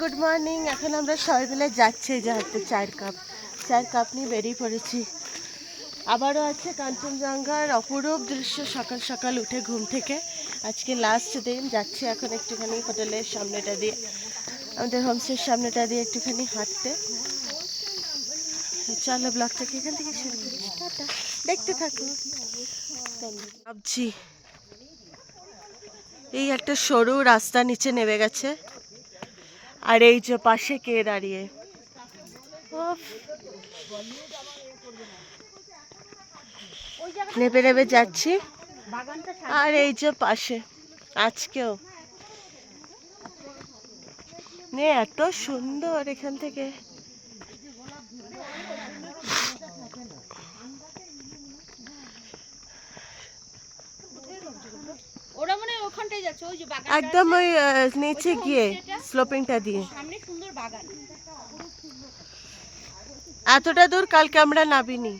Good morning এখন আমরা সবাই মিলে যাচ্ছি যে হাতে চায়ের কাপ। চায়ের কাপ নিয়ে বেরিয়ে পড়েছি। আবারও আছে কাঞ্চনজঙ্ঘার অপরূপ দৃশ্য সকাল সকাল উঠে ঘুম থেকে। আজকে লাস্ট দিন। যাচ্ছি এখন একটুখানি হোটেলের সামনেটা দিয়ে। আমাদের হোমস্টের সামনেটা দিয়ে একটুখানি হাঁটতে। চলো ব্লগটাকে এখান থেকে শুরু করি টাটা। দেখতে থাকো। ভাবছি, এই একটা সরু রাস্তা নিচে নেমে গেছে। আর এই যে পাশে কে দাঁড়িয়ে। নেবে নেবে যাচ্ছি। আর এই যে পাশে, আজকেও। নে, এত সুন্দর এখান থেকে ওরা যাচ্ছে? ওই যে বাগান একদম ওই নিচে গিয়ে স্লোপিংটা দিয়ে। সামনে সুন্দর বাগান। এতটা দূর কালকে আমরা নাবিনি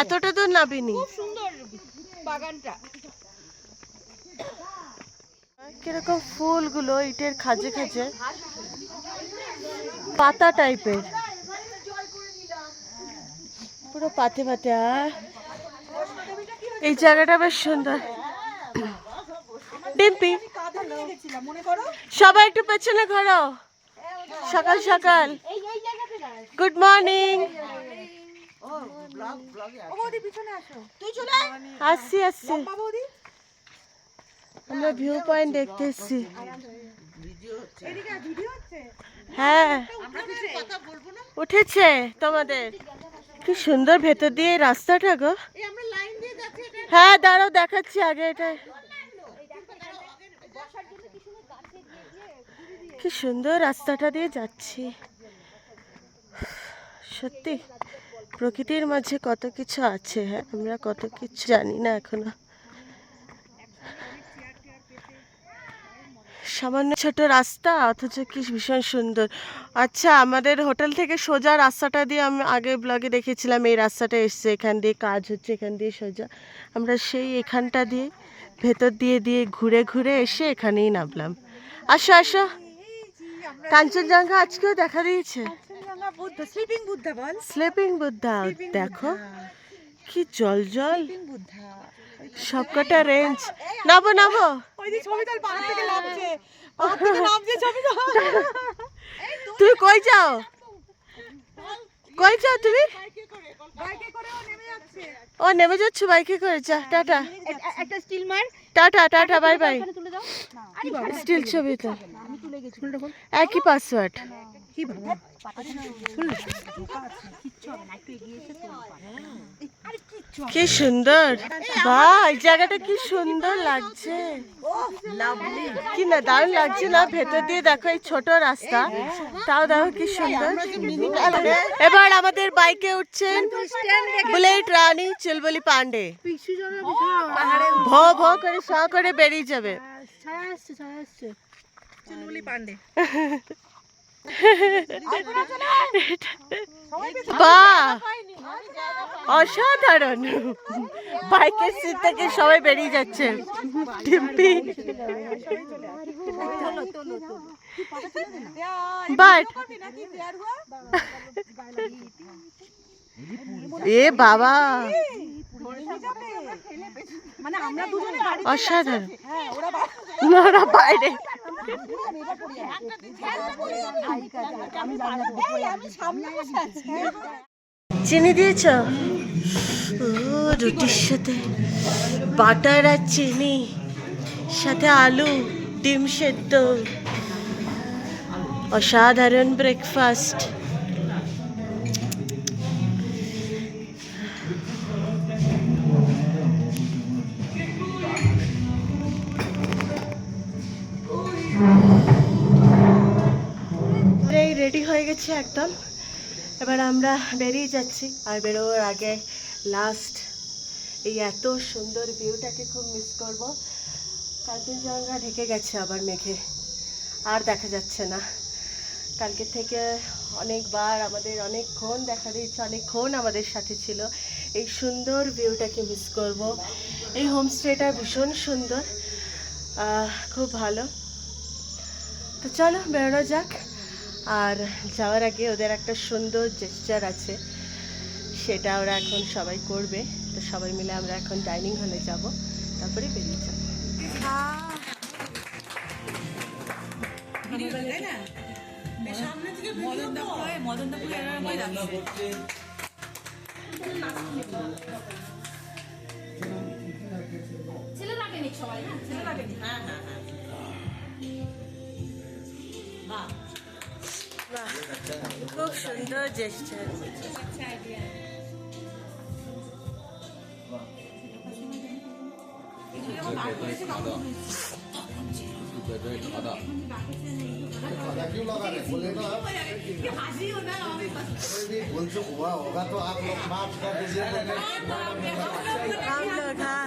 এতটা দূর নাবিনি খুব সুন্দর বাগানটা। কীরকম ফুলগুলো ইটের খাজে খাজে। পাতা টাইপের। পুরো পাতে পাতে আর এই জায়গাটা বেশ সুন্দর। ডিম্পি সবাই একটু পেছনে ঘোরো। সকাল সকাল। গুড মর্নিং আসছি আসছি। আমরা ভিউ পয়েন্ট দেখতে এসছি। হ্যাঁ। উঠেছে তোমাদের। কি সুন্দর ভেতর দিয়ে রাস্তাটা গো। হ্যাঁ দাঁড়াও দেখাচ্ছি আগে এটা। কি সুন্দর রাস্তাটা দিয়ে যাচ্ছি। সত্যি প্রকৃতির মাঝে কত কিছু আছে হ্যাঁ আমরা কত কিছু জানি না এখনও। সামান্য ছোট রাস্তা অথচ কি ভীষণ সুন্দর। আচ্ছা আমাদের হোটেল থেকে সোজা রাস্তাটা দিয়ে আমি আগে ব্লগে দেখেছিলাম এই রাস্তাটা এসছে এখান দিয়ে কাজ হচ্ছে এখান দিয়ে সোজা। আমরা সেই এখানটা দিয়ে ভেতর দিয়ে দিয়ে ঘুরে ঘুরে এসে এখানেই নামলাম। আসো আসো। কাঞ্চনজঙ্ঘা আজকেও দেখা দিয়েছে। স্লিপিং বুদ্ধা দেখো কি জল জল। বুদ্ধা সবকটা রেঞ্জ নাবো নাবো। ওই যে ছবি তোল পাহাড় থেকে নামছে পাহাড় থেকে নামছে ছবি তোল তুমি কই যাও কই যাও তুমি ও নেমে যাচ্ছে যাচ্ছ বাইকে করে যা টাটা একটা স্টিল মার tata tata bye bye still ছবি তো একই পাসওয়ার্ড কি বাবা কি সুন্দর। বা এই জায়গাটা কি সুন্দর লাগছে। কি না দারুণ লাগছে না? ভেতর দিয়ে দেখো এই ছোট রাস্তা। তাও দেখো কি সুন্দর। এবার আমাদের বাইকে উঠছেন বুলেট রানী চুলবুলি পান্ডে। ভ ভ করে স করে বেরিয়ে যাবে। পান্ডে। বাহ অসাধারণ। বাইকের সিট থেকে সবাই বেরিয়ে যাচ্ছে। টিম্পি বাট এ বাবা। মানে অসাধারণ। হ্যাঁ বা- ওরা বাইরে। চিনি দিয়েছ? রুটির সাথে বাটার আর চিনি সাথে আলু ডিম সেদ্ধ অসাধারণ ব্রেকফাস্ট হয়ে গেছে একদম। এবার আমরা বেরিয়ে যাচ্ছি। আর বেরোবার আগে লাস্ট এই এত সুন্দর ভিউটাকে খুব মিস করব। কাঞ্চনজঙ্ঘা ঢেকে গেছে আবার মেঘে। আর দেখা যাচ্ছে না। কালকে থেকে অনেকবার আমাদের অনেকক্ষণ দেখা দিয়েছে, অনেকক্ষণ আমাদের সাথে ছিল। এই সুন্দর ভিউটাকে মিস করব। এই হোমস্টেটা ভীষণ সুন্দর। খুব ভালো। তো চলো বেরোনো যাক। আর যাওয়ার আগে ওদের একটা সুন্দর জেস্টার আছে সেটা ওরা এখন সবাই করবে। তো সবাই মিলে আমরা এখন ডাইনিং হলে যাব তারপরে বেরিয়ে যাব। যাব বাহ, খুব সুন্দর জেস্টার बोलছো हुआ होगा तो आप लोग माफ कर दीजिए हम लोग हाँ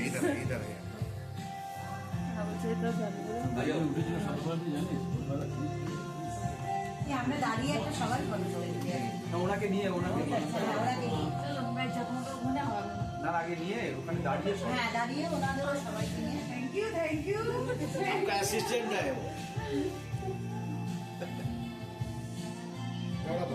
इधर इधर है আমরা দাঁড়িয়ে একটা সবাই ফলো করে দিতে ওনাকে নিয়ে ওনাকে নিয়ে আমরা যখন ওখানে হবে না আগে নিয়ে ওখানে দাঁড়িয়ে সব হ্যাঁ দাঁড়িয়ে ওনাদেরও সবাইকে নিয়ে থ্যাংক ইউ থ্যাংক ইউ आपका असिस्टेंट है वो एउटा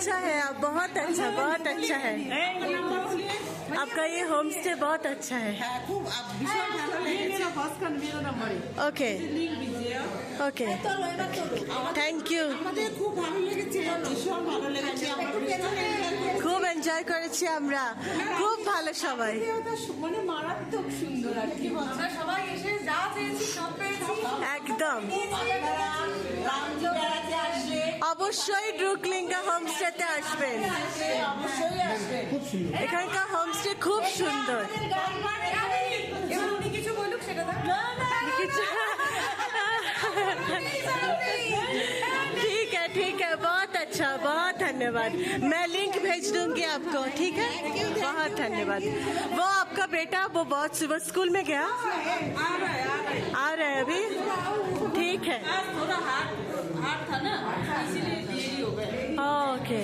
अच्छा है आप बहुत अच्छा बहुत अच्छा है आपका ये होम स्टे बहुत अच्छा है ओके ओके থ্যাংক ইউ আমাদের খুব ভালো লেগেছে ভীষণ ভালো লেগেছে আমাদের খুব এনজয় করেছি আমরা খুব ভালো সবাই মানে মারাত্মক সুন্দর আর কি আমরা সবাই এসে যা পেয়েছি সব পেয়েছি একদম রামজি বেড়াতে আসলে অবশ্যই ড্রুকলিঙ্গা হোমস্টেতে আসবেন অবশ্যই আসবে এখানকার হোমস্টে খুব সুন্দর এবার উনি কিছু বলুক সেটা দাও ठीक है ठीक है बहुत अच्छा बहुत धन्यवाद। मैं लिंक भेज दूँगी आपको ठीक है? बहुत धन्यवाद। वो आपका बेटा वो बहुत सुबह स्कूल में गया। आ रहे हैं अभी। ठीक है। हो ओके।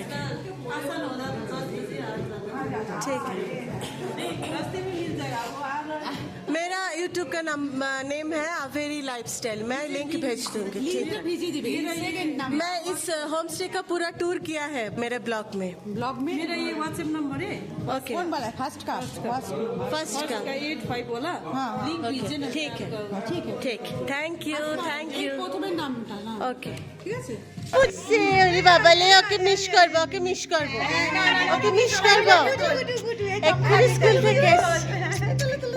ठीक है। रास्ते में मिल जाएगा वो आ रहा है मेरा यूट्यूब का नाम नेम है अवेरी लाइफस्टाइल मैं लिंक भेज दूंगी ठीक है मैं इस होम स्टे का पूरा टूर किया है मेरे ब्लॉग में ब्लॉग में मेरा ये व्हाट्सएप नंबर है ओके कौन वाला फर्स्ट का फर्स्ट का एट फाइव वाला हाँ लिंक कीजिए ना ठीक है ঠিক ঠিক থ্যাংক ইউ থ্যাংক ইউ প্রথমে নামটা না ওকে ঠিক আছে বুঝছি ওরে বাবা লে ওকে মিস করবো ওকে মিস করবো ওকে মিস করবো এক্ষুনি স্কুল থেকে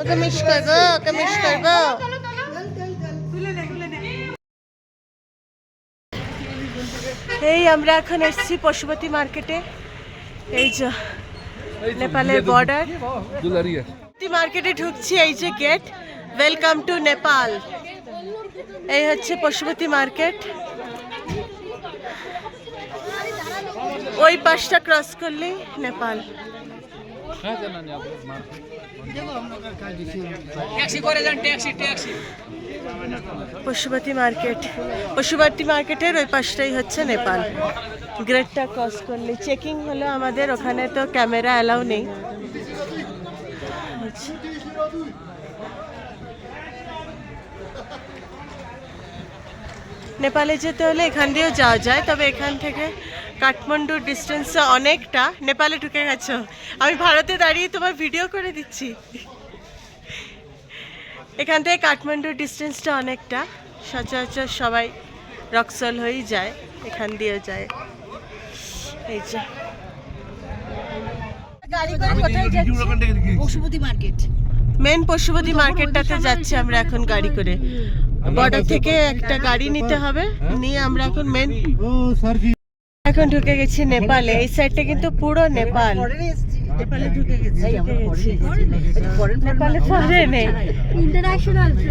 ওকে মিস করব ওকে মিস করব এই আমরা এখন এসেছি পশুপতি মার্কেটে। এই যে নেপালের বর্ডার মার্কেটে ঢুকছি এই যে গেট ওয়েলকাম টু নেপাল এই হচ্ছে পশুপতি মার্কেট। ওই পাশটা ক্রস করলেই নেপাল পশুপতি মার্কেট, পশুপতি মার্কেটের ওই পাশটাই হচ্ছে নেপাল। গ্রেটটা ক্রস করলে, চেকিং হলো আমাদের, ওখানে তো ক্যামেরা অ্যালাউ নেই। আচ্ছা। নেপালে যেতে হলে এখান দিয়েও যাওয়া যায়, তবে এখান থেকে কাঠমান্ডু ডিস্টেন্স অনেকটা। নেপালে ঢুকে গেছো। আমি ভারতে দাঁড়িয়ে তোমার ভিডিও করে দিচ্ছি। এখান থেকে কাঠমান্ডুর ডিস্টেন্সটা অনেকটা। সচরাচর সবাই রক্সল হয়েই যায় এখান দিয়ে যায়। এই যে। গাড়ি করে কোথায় যাচ্ছি? পশুপতি মার্কেট মেন পশুপতি মার্কেটটাতে যাচ্ছি আমরা এখন গাড়ি করে। বর্ডার থেকে একটা গাড়ি নিতে হবে। নিয়ে আমরা এখন মেন এখন ঢুকে গেছি নেপালে। এই সাইডটা কিন্তু পুরো নেপাল। ফরেনে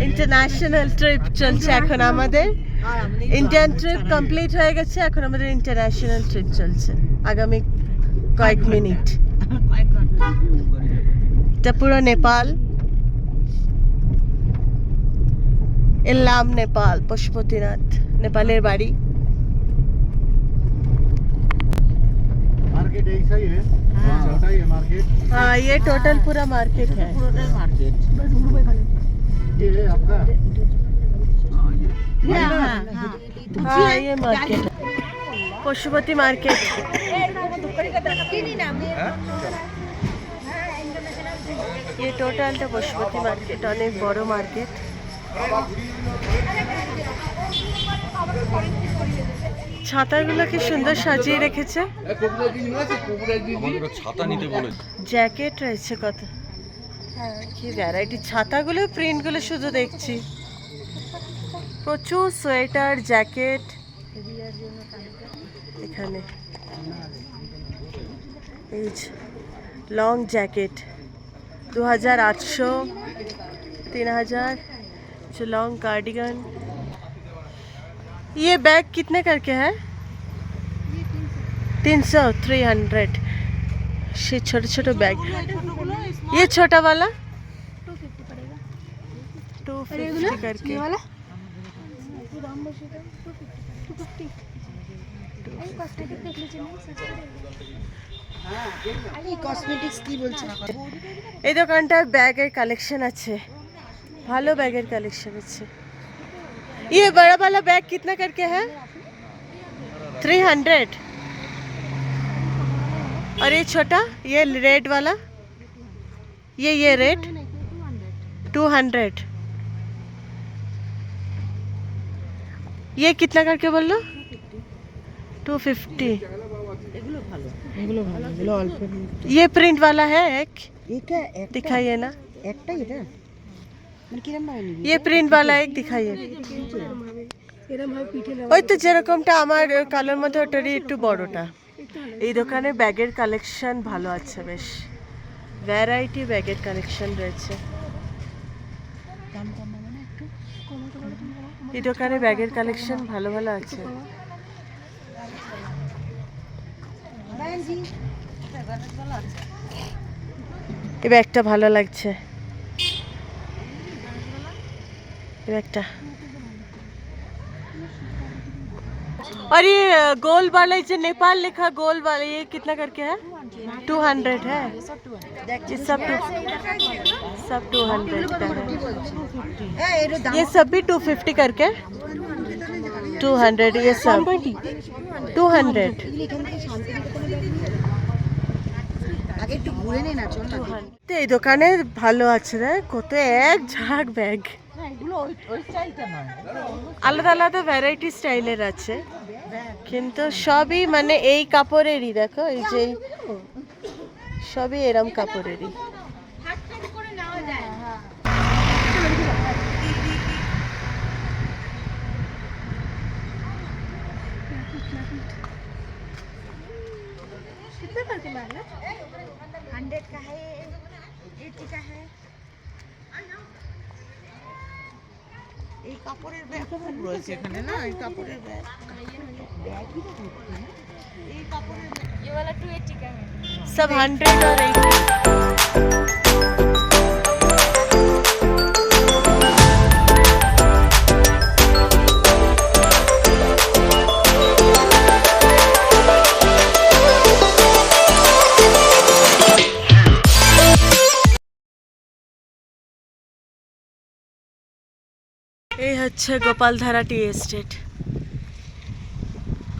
ইন্টারন্যাশনাল ট্রিপ চলছে এখন আমাদের। ইন্ডিয়ান ট্রিপ কমপ্লিট হয়ে গেছে এখন আমাদের ইন্টারন্যাশনাল ট্রিপ চলছে। আগামী কয়েক মিনিট। এটা পুরো নেপাল। এলাম নেপাল পশুপতিনাথ নেপালের বাড়ি। मार्केट ऐसा ही है छोटा ही है मार्केट हाँ ये टोटल पूरा मार्केट है মার্কেট ये है आपका हाँ ये मार्केट है पशुपति मार्केट ये টোটালটা পশুপতি মার্কেট অনেক বড় মার্কেট ছাতাগুলোকে সুন্দর সাজিয়ে রেখেছে। ছাতা নিতে বলেছে। জ্যাকেট রয়েছে কত। হ্যাঁ, কি ভ্যারাইটি ছাতাগুলো প্রিন্টগুলো শুধু দেখছি। প্রচুর সোয়েটার জ্যাকেট। এখানে। এই লং জ্যাকেট। দু হাজার আটশো তিন হাজার। লং কার্ডিগান ये बैग कितने करके है तीन सौ थ्री हंड्रेड से छोटे छोटे बैग ये छोटा वाला टू फिफ्टी करके কসমেটিক্স কি বলছে এই দোকানটার ব্যাগের কালেকশন আছে ভালো ব্যাগের কালেকশন আছে ये बड़ा वाला बैग कितना करके है? थ्री हंड्रेड और ये छोटा ये रेड वाला? ये ये रेड टू हंड्रेड ये कितना करके बोल लो? टू फिफ्टी ये प्रिंट वाला है एक। दिखाइए ना। ये প্রিন্ট वाला এক দেখাইয়ে ওই তো যেরকমটা আমার কালোর মধ্যে ওটারই একটু বড়টা এই দোকানে ব্যাগের কালেকশন ভালো আছে বেশ ভ্যারাইটি ব্যাগের কালেকশন রয়েছে এই দোকানে ব্যাগের কালেকশন ভালো ভালো আছে এই ব্যাগটা ভালো লাগছে এই ব্যাগটা और ये गोल वाला जो नेपाल लिखा गोल वाला ये कितना करके है टू हंड्रेड है ये सब टू सब टू हंड्रेड का है হ্যাঁ এর দাম ये सब भी टू फिफ्टी करके टू हंड्रेड ये सब टू हंड्रेड এখান থেকে শান্তিনিকেতনে আগে একটু ঘুরে নে না চল না তো এই দোকানে ভালো আছে রে কত এক ঝাঁক ব্যাগ আলাদা আলাদা ভ্যারাইটি স্টাইলের আছে। কিন্তু সবই মানে এই কাপড়েরই, দেখো, এই যে সবই এরম কাপড়েরই। কাপড়ের ব্যাগ খুব রয়েছে এখানে না এই কাপড়ের ব্যাগ सब हंड्रेड और एटी হচ্ছে গোপালধারা টি এস্টেট।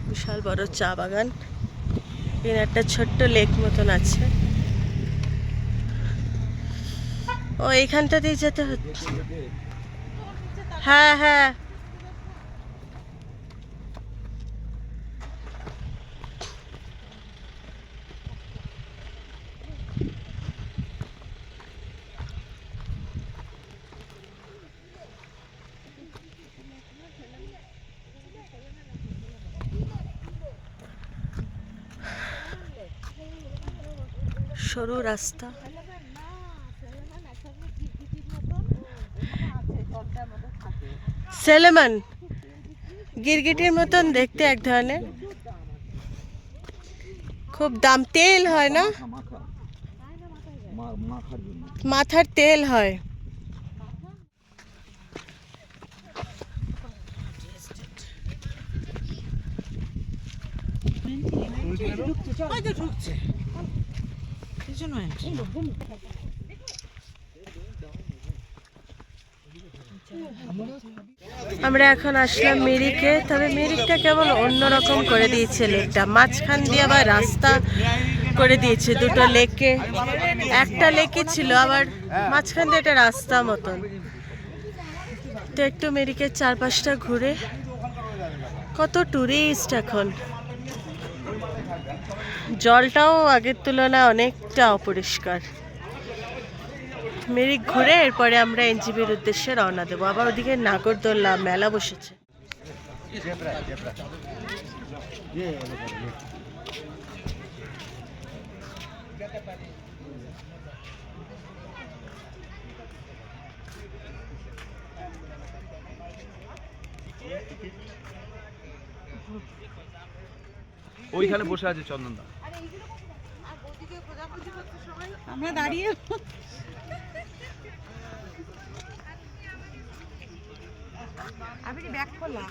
বিশাল বড় চা বাগান। এখানে একটা ছোট্ট লেক মতন আছে। ও এইখানটা দিয়ে যেতে হচ্ছে। হ্যাঁ হ্যাঁ। সরু রাস্তা। সেলেমান, গিরগিটির মতন দেখতে এক ধরনের। খুব দাম তেল হয় না? মাথার তেল হয়। আমরা এখন আসলাম মিরিকে। তবে মিরিকটা কেমন অন্যরকম করে দিয়েছে লেকটা। মাঝখান দিয়ে আবার রাস্তা করে দিয়েছে দুটো লেকে। একটা লেকে ছিল, আবার মাঝখান দিয়ে একটা রাস্তা মতন। তো একটু মেরিকের চারপাশটা ঘুরে। কত টুরিস্ট এখন। জলটাও আগের তুলনায় অনেকটা অপরিষ্কার। মেরিক ঘুরে এরপরে আমরা এনজিবির উদ্দেশ্যে রওনা দেবো। আবার ওদিকে নাগরদোল্লা মেলা বসেছে। ওইখানে বসে আছে চন্দনদা। আমরা দাঁড়িয়ে আমি ব্যাক করলাম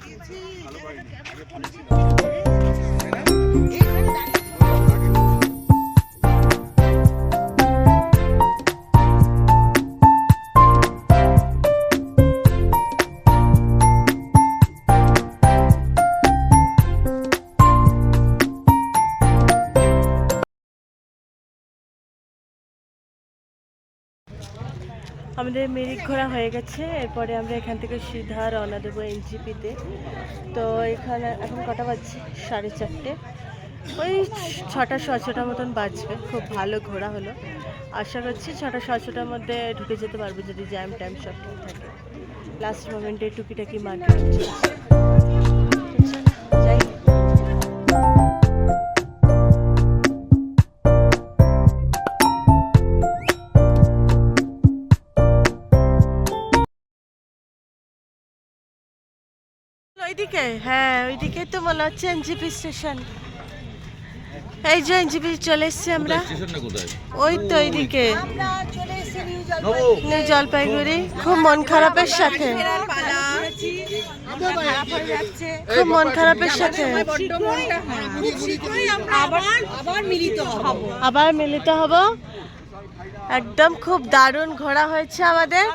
আমাদের মেরিক ঘোরা হয়ে গেছে। এরপরে আমরা এখান থেকে সিধা রওনা দেবো এনজিপিতে। তো এখানে এখন কটা বাজছে? সাড়ে চারটে। ওই ছটা ছটার মতন বাজবে। খুব ভালো ঘোরা হলো। আশা করছি ছটা ছটার মধ্যে ঢুকে যেতে পারব যদি জ্যাম ট্যাম সব ঠিক থাকে। লাস্ট মোমেন্টে টুকিটাকি মার্কেট ওইদিকে হ্যাঁ ওইদিকে তো মনে হচ্ছে এনজিপি স্টেশন। এই যে এনজিপি চলে এসছি আমরা। ওই তো ওইদিকে। নিউ জলপাইগুড়ি। খুব মন খারাপের সাথে। খুব মন খারাপের সাথে। আবার মিলিত হব। আবার মিলিত হব। একদম খুব দারুণ ঘোরা হয়েছে আমাদের।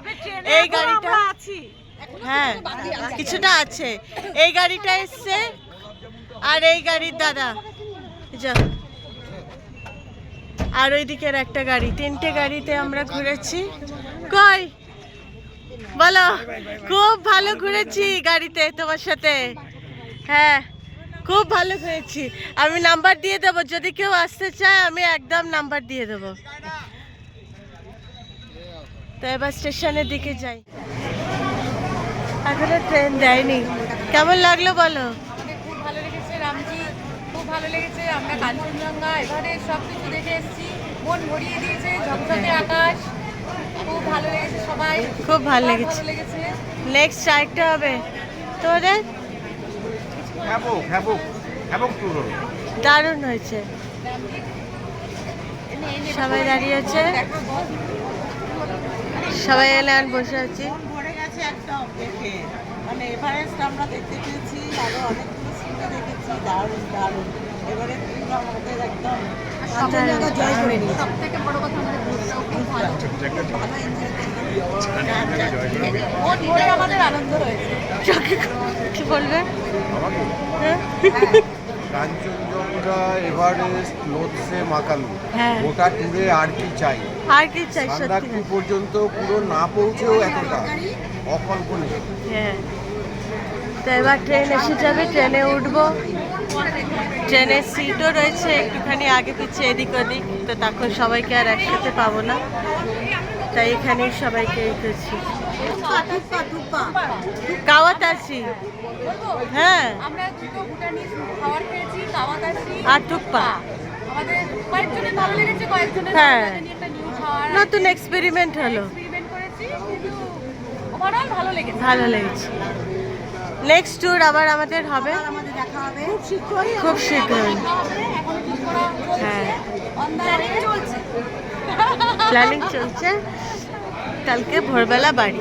এই গাড়িটা হ্যাঁ কিছুটা আছে। এই গাড়িটা এসছে, আর এই গাড়ির দাদা। যা। আর ওই দিকের একটা গাড়ি, তিনটে গাড়িতে আমরা ঘুরেছি। কই? বলো, খুব ভালো ঘুরেছি গাড়িতে তোমার সাথে। হ্যাঁ খুব ভালো ঘুরেছি। আমি নাম্বার দিয়ে দেবো, যদি কেউ আসতে চায়, আমি একদম নাম্বার দিয়ে দেবো। তো এবার স্টেশনের দিকে যাই। এখনও ট্রেন দেয়নি। কেমন লাগল বলো? খুব ভালো লেগেছে রামজি খুব ভালো লেগেছে। আমরা কাঞ্চনজঙ্ঘা এবারে সব কিছু দেখে এসেছি। মন ভরিয়ে দিয়েছে ঝকঝকে আকাশ। খুব ভালো লেগেছে সবাই। খুব ভালো লেগেছে। নেক্সট আরেকটা হবে। হলো দারুণ হয়েছে। এনে এনে সবাই দাঁড়িয়ে আছে। সবাই এলে আর বসে আছি। মন একদম দেখে মানে এভারেস্ট আমরা দেখতে পেয়েছি আরও অনেকগুলো সিনটা দেখেছি দারুণ দারুণ এবারে আমাদের একদম কাঞ্চনজঙ্ঘা জয় করে নিয়েছি সব থেকে বড় কথা আমাদের ঘুরতেও খুব ভালো ভালো এনজয় মন আমাদের আনন্দ হয়েছে কি বলবে হ্যাঁ? কাঞ্চনজঙ্ঘা এভারেস্ট লোৎসে মাকালু হ্যাঁ। গোটা ট্যুরে আর কি চাই আর কি চাই সত্যি পর্যন্ত পুরো না পৌঁছেও এতটা অকল্পনীয়। হ্যাঁ। তো এবার ট্রেন এসে যাবে ট্রেনে উঠবো। ট্রেনের সিটও রয়েছে একটুখানি আগে পিছিয়ে এদিক ওদিক। তো তখন সবাইকে আর একসাথে পাবো না। তাই এখানেই সবাইকে এই করছি। কাওয়াত আছি। হ্যাঁ। কাওয়াতাসি আর কয়েকজনের হ্যাঁ। নতুন এক্সপেরিমেন্ট হলো। ওভারঅল ভালো লেগেছে। ভালো লেগেছে। নেক্সট ট্যুর আবার আমাদের হবে। আমাদের দেখা হবে। খুব শীঘ্রই। হ্যাঁ। প্ল্যানিং চলছে। কালকে ভোরবেলা বাড়ি।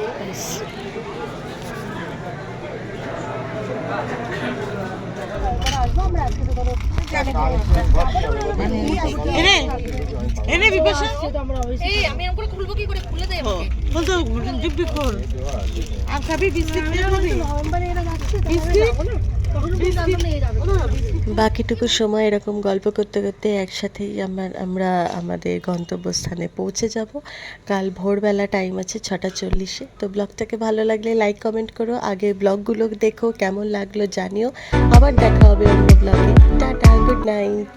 এনে এনে বিপাশা। এই আমি এরকম করে খুলবো কি করে? খুলে দে আমাকে। বাকিটুকু সময় এরকম গল্প করতে করতে একসাথেই আমার, আমরা আমাদের গন্তব্যস্থানে পৌঁছে যাব। কাল ভোরবেলা টাইম আছে ছটা চল্লিশে। তো ব্লগটাকে ভালো লাগলে লাইক কমেন্ট করো। আগে ব্লগগুলো দেখো, কেমন লাগল জানিও। আবার দেখা হবে অন্য ব্লগে। Tata good night